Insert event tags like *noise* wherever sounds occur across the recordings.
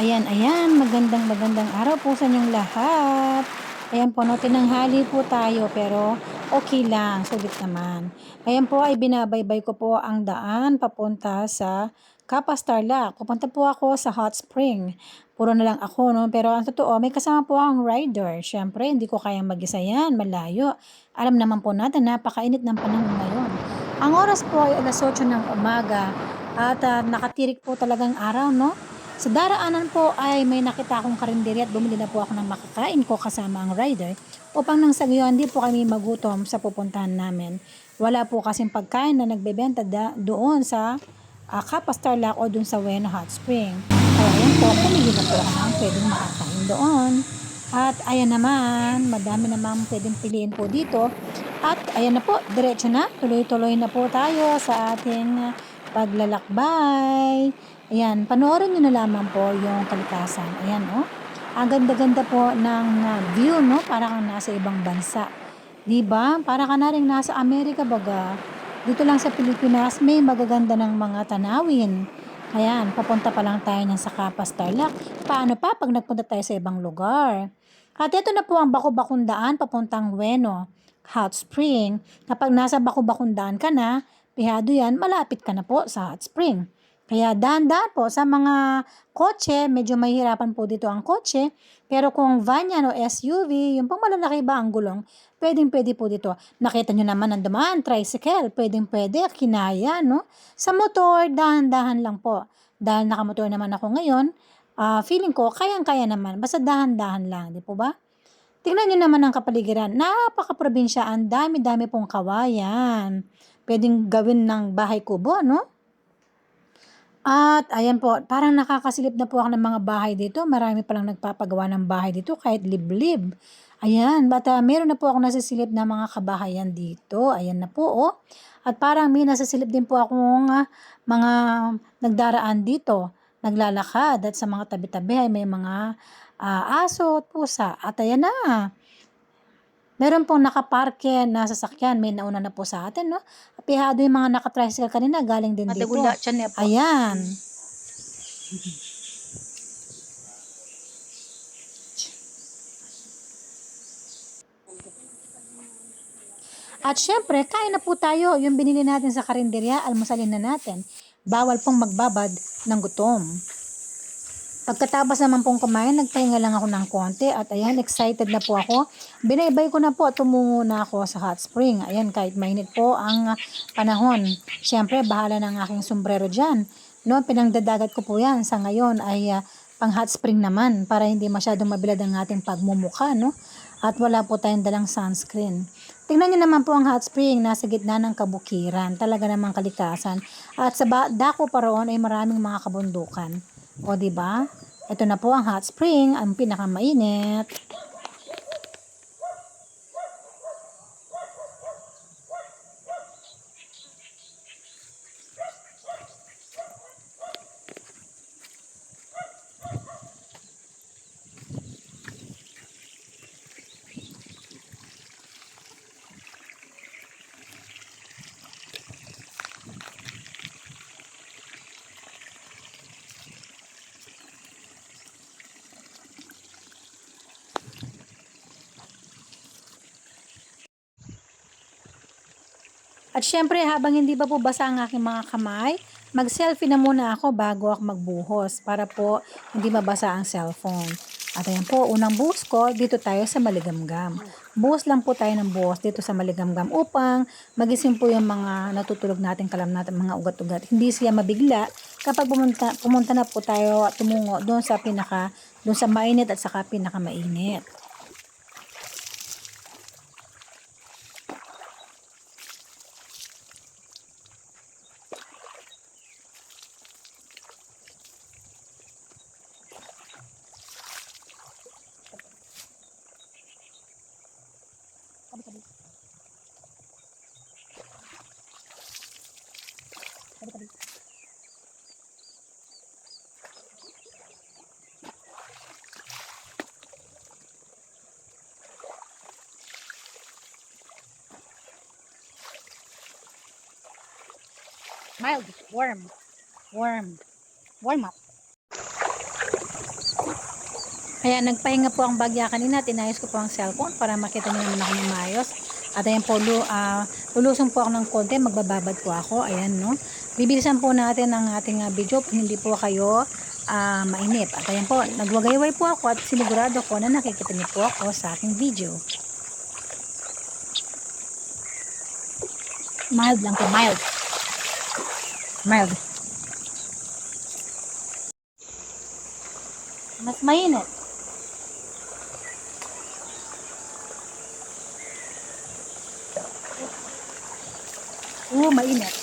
Ayan, ayan, magandang magandang araw po sa inyong lahat. Ayan po, no, tinanghali po tayo pero okay lang, sulit naman. Ayan po ay binabaybay ko po ang daan papunta sa Kapas Tarlac. Pupunta po ako sa Hot Spring. Puro na lang ako, no? Pero ang totoo, may kasama po akong rider. Siyempre, hindi ko kayang mag-isa yan, malayo. Alam naman po natin, napakainit ng panahon ngayon. Ang oras po ay alas 8 ng umaga at ah, nakatirik po talagang araw, no? Sa daraanan po ay may nakita akong karinderi at bumili na po ako ng makakain ko kasama ang rider upang nang sa gayon hindi po kami magutom sa pupuntahan namin. Wala po kasing pagkain na nagbebenta da- doon sa uh, Kapas Tarlac o doon sa Bueno Hot Spring. Kaya yan po, pumili na po ako ng pwedeng makakain doon. At ayan naman, madami namang pwedeng piliin po dito. At ayan na po, diretso na, tuloy-tuloy na po tayo sa ating paglalakbay. Ayan, panoorin nyo na lamang po yung kalikasan. Ayan, oh. Ang ganda-ganda po ng uh, view, no? Para kang nasa ibang bansa. 'Di ba? Para ka na rin nasa Amerika baga. Dito lang sa Pilipinas, may magaganda ng mga tanawin. Ayan, papunta pa lang tayo niyan sa Kapas Tarlac. Paano pa pag nagpunta tayo sa ibang lugar? At ito na po ang Baku-Bakung Daan papuntang Bueno, Hot Spring. Kapag nasa Baku-Bakung Daan ka na, pihado yan, malapit ka na po sa Hot Spring. Kaya dahan-dahan po sa mga kotse, medyo mahirapan po dito ang kotse. Pero kung van yan o SUV, yung pang malalaki ba ang gulong, pwedeng pwede po dito. Nakita nyo naman ang dumaan, tricycle, pwedeng pwede, kinaya, no? Sa motor, dahan-dahan lang po. Dahil nakamotor naman ako ngayon, ah, feeling ko, kayang-kaya naman. Basta dahan-dahan lang, di po ba? Tingnan nyo naman ang kapaligiran. Napaka-probinsya, ang dami-dami pong kawayan. Pwedeng gawin ng bahay kubo, no? At ayan po, parang nakakasilip na po ako ng mga bahay dito. Marami palang nagpapagawa ng bahay dito kahit liblib. Ayan, but uh, meron na po ako nasisilip na mga kabahayan dito. Ayan na po, oh. At parang may nasisilip din po akong uh, mga nagdaraan dito. Naglalakad at sa mga tabi-tabi ay may mga uh, aso at pusa. At ayan na, Meron pong nakaparke na sasakyan, may nauna na po sa atin, no? Pihado yung mga nakatricycle kanina, galing din dito. Madagula siya niya po. Ayan. At syempre, kain na po tayo. Yung binili natin sa karinderya, almusalin na natin. Bawal pong magbabad ng gutom. Pagkatapos naman pong kumain, nagpahinga lang ako ng konti at ayan, excited na po ako. Binaybay ko na po at tumungo na ako sa hot spring. Ayan, kahit mainit po ang panahon. Siyempre, bahala ng aking sombrero dyan. No, pinangdadagat ko po yan. Sa ngayon ay uh, pang hot spring naman para hindi masyadong mabilad ang ating pagmumuka, no? At wala po tayong dalang sunscreen. Tingnan niyo naman po ang hot spring, nasa gitna ng kabukiran. Talaga namang kalikasan. At sa dako pa roon ay maraming mga kabundukan. O, di ba? Ito na po ang hot spring, ang pinakamainit. At syempre, habang hindi pa po basa ang aking mga kamay, mag-selfie na muna ako bago ako magbuhos para po hindi mabasa ang cellphone. At ayan po, unang buhos ko, dito tayo sa Maligamgam. Buhos lang po tayo ng buhos dito sa Maligamgam upang magising po yung mga natutulog natin, kalam natin, mga ugat-ugat. Hindi siya mabigla kapag pumunta, pumunta na po tayo at tumungo doon sa pinaka, doon sa mainit at saka pinaka mainit. Mild, warm. Warm. Warm up. Kaya nagpahinga po ang bagya kanina, tinayos ko po ang cellphone para makita niyo naman ako ng maayos. At ayan po, lu, ah, lulusong po ako ng konti, magbababad po ako. Ayan, no. Bibilisan po natin ang ating ah, video, hindi po kayo ah, mainip. At ayan po, nagwagayway po ako at sinigurado ko na nakikita niyo po ako sa aking video. Mild lang po, mild. Mild. Mas mainit. Oo, mainit.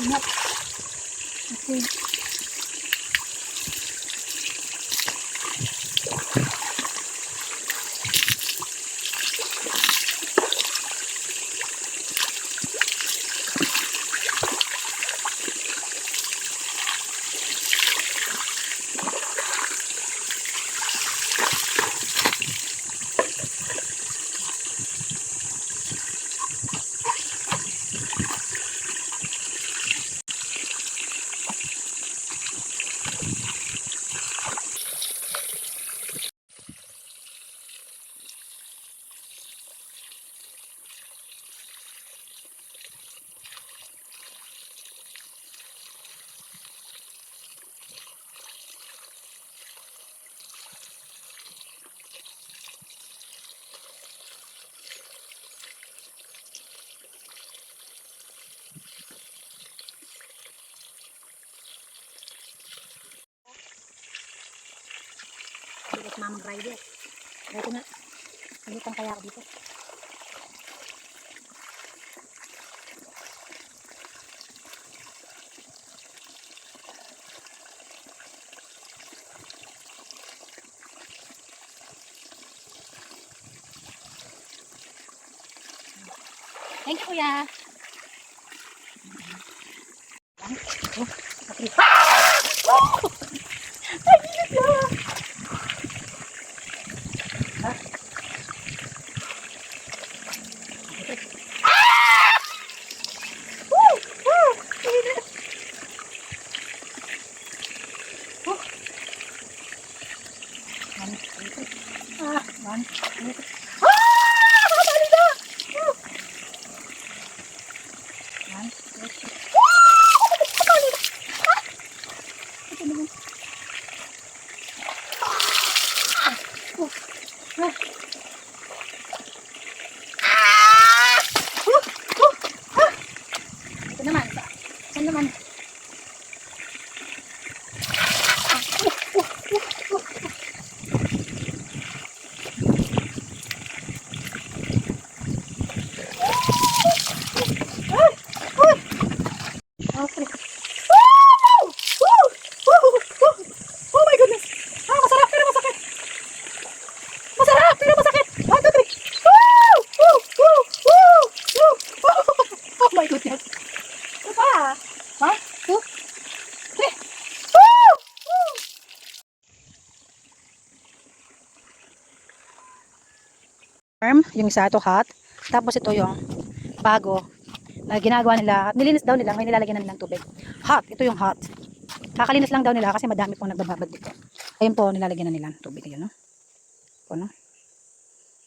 Init. Okay. Mamang rider. Dito na. Palitan kaya dito. Thank you, kuya. Oh, Farm, yung isa ito hot. Tapos ito yung bago na ginagawa nila, nilinis daw nila, may nilalagyan na nilang tubig. Hot, ito yung hot. Kakalinis lang daw nila kasi madami pong nagbababad dito. Ayun po, nilalagyan na nila tubig. Ayun, no? Po, no?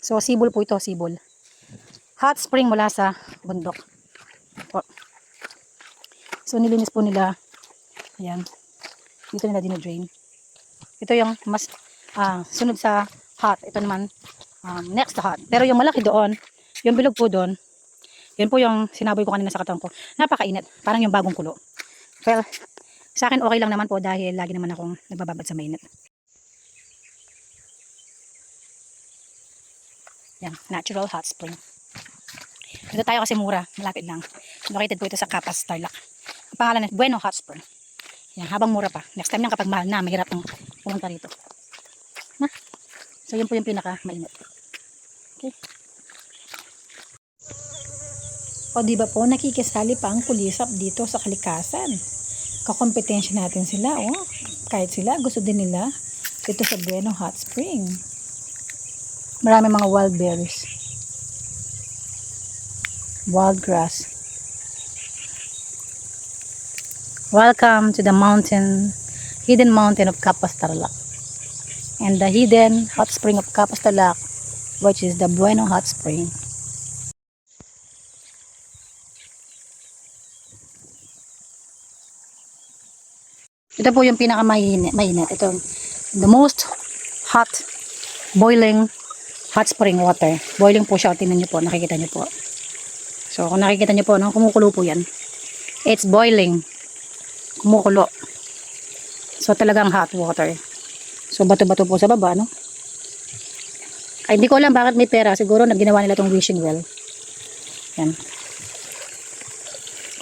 So, sibol po ito, sibol. hot spring mula sa bundok. Po. So nilinis po nila. Ayan. Dito nila dinodrain. Ito yung mas ah, sunod sa hot. Ito naman um, next to hot. Pero yung malaki doon, yung bilog po doon, yun po yung sinaboy ko kanina sa katawan ko. Napakainit. Parang yung bagong kulo. Well, sa akin okay lang naman po dahil lagi naman akong nagbababad sa mainit. Yan, natural hot spring. Dito tayo kasi mura, malapit lang. Located po ito sa Capas, Tarlac. Ang pangalan is Bueno Hot Spring. Yan, habang mura pa. Next time yan kapag mahal na, mahirap nang pumunta rito. Na? So yun po yung pinaka mainit. O di ba po, nakikisali pa ang kulisap dito sa kalikasan. Kakompetensya natin sila, oh. Kahit sila, gusto din nila dito sa Bueno Hot Spring. Marami mga wild berries. Wild grass. Welcome to the mountain, hidden mountain of Capas Tarlac. And the hidden hot spring of Capas Tarlac, which is the Bueno Hot Spring. Ito po yung pinaka mainit. mainit. Ito, the most hot, boiling, hot spring water. Boiling po siya. Tingnan niyo po, nakikita niyo po. So, kung nakikita niyo po, no, kumukulo po yan. It's boiling. Kumukulo. So, talagang hot water. So, bato-bato po sa baba, no? Ay, hindi ko alam bakit may pera. Siguro, nagginawa nila tong wishing well. Yan.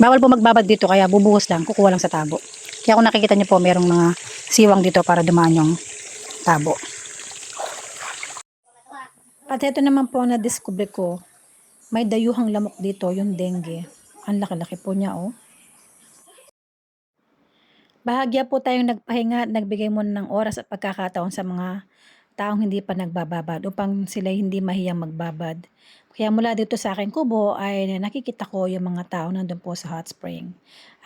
Bawal po magbabad dito, kaya bubuhos lang. Kukuha lang sa tabo. Kaya kung nakikita niyo po, merong mga siwang dito para dumaan yung tabo. At ito naman po ang na-discover ko. May dayuhang lamok dito, yung dengue. Ang laki-laki po niya, oh. Bahagya po tayong nagpahinga at nagbigay muna ng oras at pagkakataon sa mga taong hindi pa nagbababad upang sila hindi mahiyang magbabad. Kaya mula dito sa aking kubo ay nakikita ko yung mga tao nandun po sa hot spring.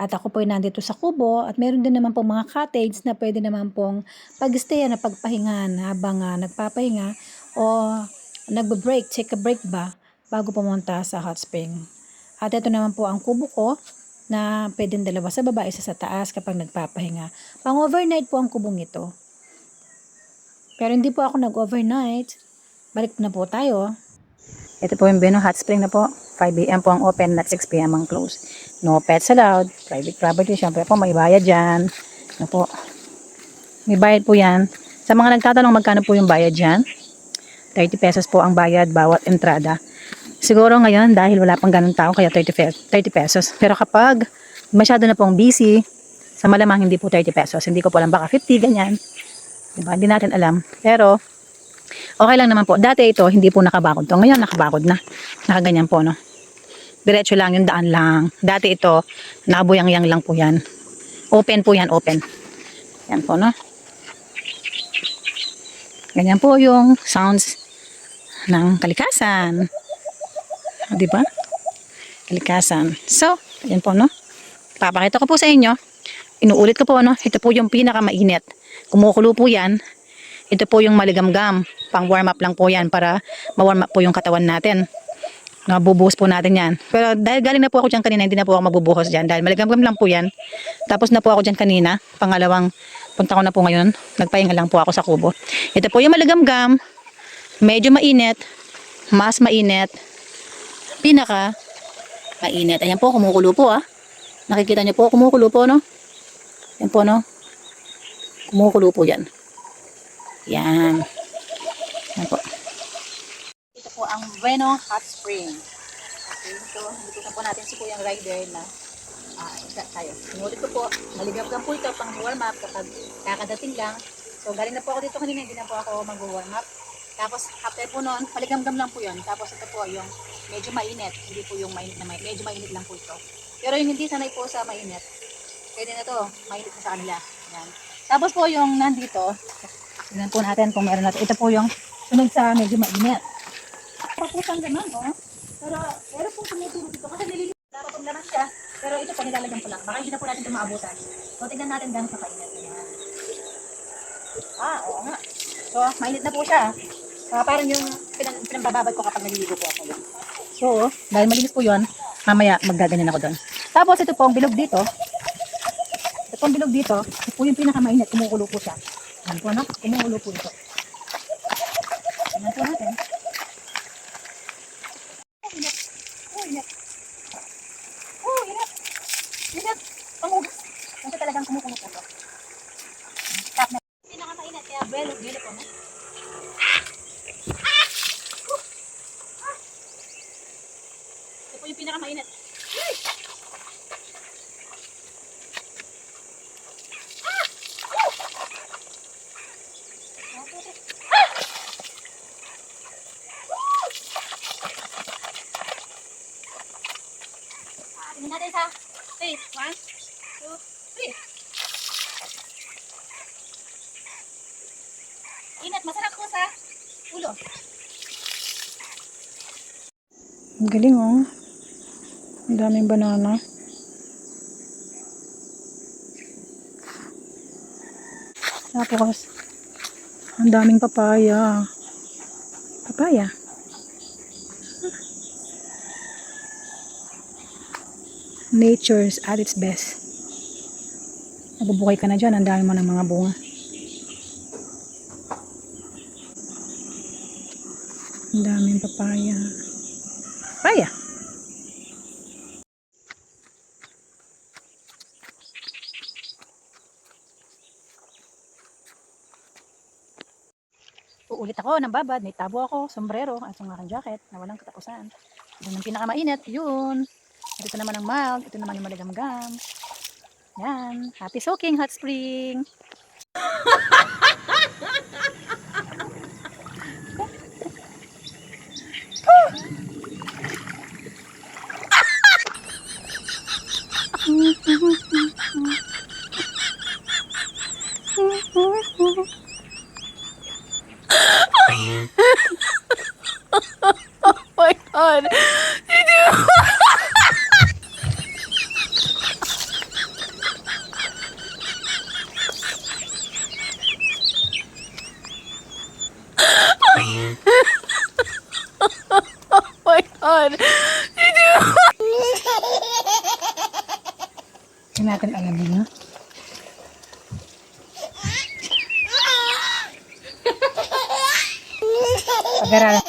At ako po ay nandito sa kubo at meron din naman po mga cottage na pwede naman pong pag-stayan na pagpahingan habang ah, nagpapahinga o nagbe-break, take a break ba bago pumunta sa hot spring. At ito naman po ang kubo ko na pwedeng dalawa sa baba, isa sa taas kapag nagpapahinga. Pang overnight po ang kubong ito. Pero hindi po ako nag-overnight. Balik na po tayo. Ito po yung Beno Hot Spring na po. 5 a.m. po ang open at 6 p.m. ang close. No pets allowed. Private property. Siyempre po may bayad dyan. Ano po. May bayad po yan. Sa mga nagtatanong magkano po yung bayad dyan. 30 pesos po ang bayad bawat entrada. Siguro ngayon dahil wala pang ganun tao kaya 30, pe- 30 pesos. Pero kapag masyado na pong busy, sa malamang hindi po 30 pesos. Hindi ko po alam baka 50 ganyan. Diba? Hindi natin alam. Pero okay lang naman po. Dati ito hindi po nakabakod to. Ngayon nakabakod na. Nakaganyan po no. Diretso lang yung daan lang. Dati ito nakabuyang-yang lang po yan. Open po yan, open. Yan po no. Ganyan po yung sounds ng kalikasan. Di ba? Kalikasan. So, ayan po, no? Papakita ko po sa inyo. Inuulit ko po, no? Ito po yung pinakamainit. Kumukulo po yan. Ito po yung maligamgam. Pang warm up lang po yan para ma-warm up po yung katawan natin. Nabubuhos po natin yan. Pero dahil galing na po ako dyan kanina, hindi na po ako magbubuhos dyan. Dahil maligamgam lang po yan. Tapos na po ako dyan kanina. Pangalawang punta ko na po ngayon. Nagpahinga lang po ako sa kubo. Ito po yung maligamgam. Medyo mainit. Mas mainit pinaka mainit. Ayan po, kumukulo po ah. Nakikita niyo po, kumukulo po, no? Ayan po, no? Kumukulo po yan. Yan. Ayan po. Ito po ang Bueno Hot Spring. Okay, so, hindi po natin si Kuyang Rider na ah, isa tayo. Sinulit ko po, maligam po ito pang warm up kapag kakadating lang. So, galing na po ako dito kanina, hindi na po ako mag-warm up. Tapos, after po noon, paligam-gam lang po yun. Tapos, ito po yung medyo mainit. Hindi po yung mainit na mainit. Medyo mainit lang po ito. Pero yung hindi sanay po sa mainit, pwede na to. Mainit na sa kanila. Yan. Tapos po yung nandito, tignan po natin kung meron natin. Ito po yung sunod sa medyo mainit. Papusan naman, oh. Pero, pero po tumuturo dito. Kasi nililinis. Dapat naman siya. Pero ito po, nilalagyan ko lang. Baka hindi na po natin ito maabutan. So, tignan natin gano'n sa kainit. Yan. Ah, oo nga. So, mainit na po siya. Ah, parang yung pinang, pinambababad ko kapag naliligo po ako. So, dahil malinis po yun, mamaya maggaganyan ako doon. Tapos ito pong bilog dito. Pong bilog dito, ito po yung pinakamainit, kumukulo po siya. Yan po, no? Kumukulo po ito. Tingnan po natin. Oh, init. Oh, init. Oh, init. Init. Pangugas. Kasi talagang kumukulo po ito. Tap na. Pinakamainit, kaya belo, belo po, no? Ito po yung pinakamainit. Tingnan natin sa three. One, two, three. Inat, masarap po sa ulo. Ang galing oh. Ang daming banana. Tapos, ang daming papaya. Papaya. Nature's at its best. Nabubuhay ka na dyan. Ang dami mo ng mga bunga. Ang daming papaya. Papaya. Uulit ako ng babad, may tabo ako, sombrero, at yung aking jacket na walang katapusan. Yun ang pinakamainit, yun. Ito naman ang mild, ito naman yung maligamgam. Yan, happy soaking, hot spring. *laughs* my god. oh my god. Hindi natin alam yun, ha? Pag-aralan.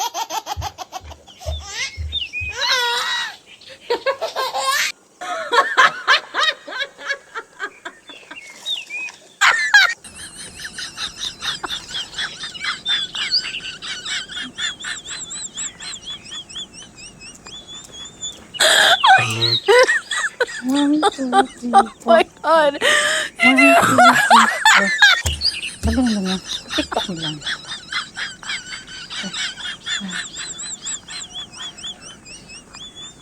One, two, three, Oh four. my god. One, two, three, four. Magaling lang yan. TikTok mo lang.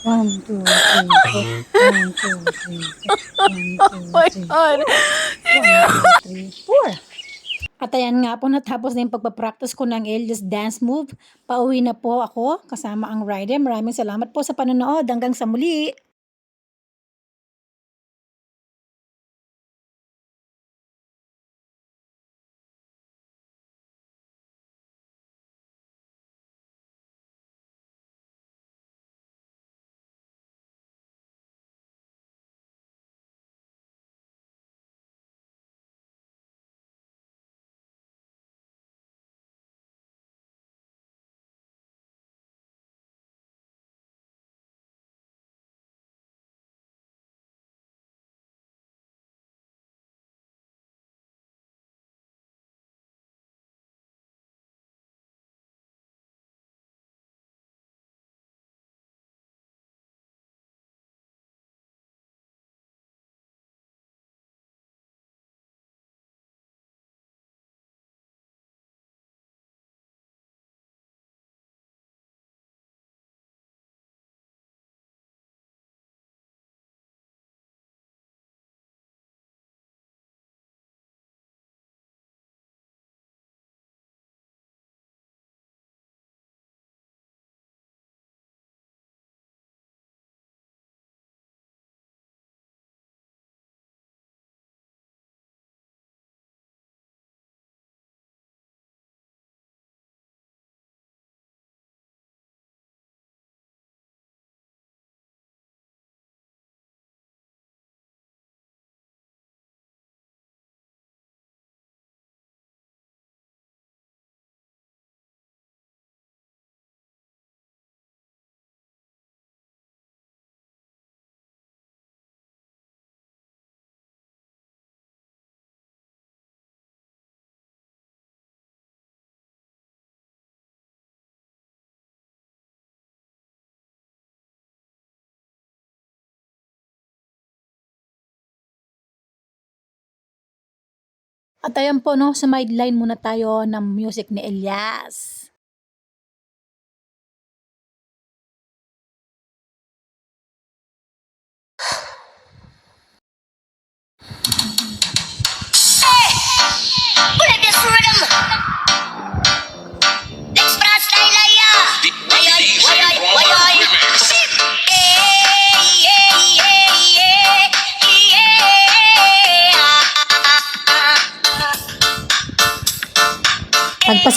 One, two, three, four. One, two, three, four. One, Oh two, my three, god. One, two, three, four. At ayan nga po, natapos na yung pagpapractice ko ng Elias dance move. Pauwi na po ako kasama ang rider. Maraming salamat po sa panonood. Hanggang sa muli. At ayan po, no, sa sideline muna tayo ng music ni Elias.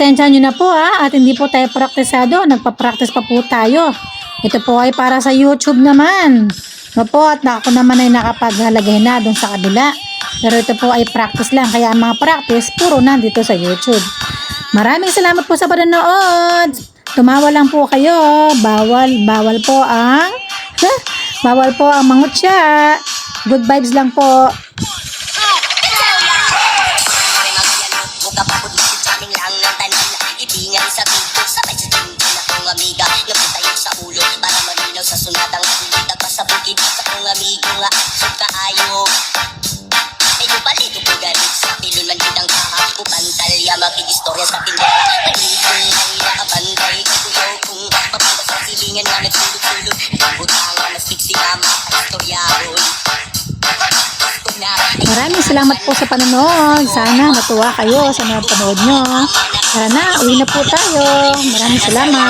Pagpasensya nyo na po ha, at hindi po tayo praktisado, nagpa-practice pa po tayo. Ito po ay para sa YouTube naman. No po, at ako naman ay nakapaghalagay na doon sa kabila. Pero ito po ay practice lang, kaya ang mga practice, puro nandito sa YouTube. Maraming salamat po sa panonood. Tumawa lang po kayo. Bawal, bawal po ang, *laughs* bawal po ang mangutya. Good vibes lang po. Maraming salamat po sa panonood. Sana natuwa kayo sa mga panood nyo. Tara na, uwi na po tayo. Maraming salamat.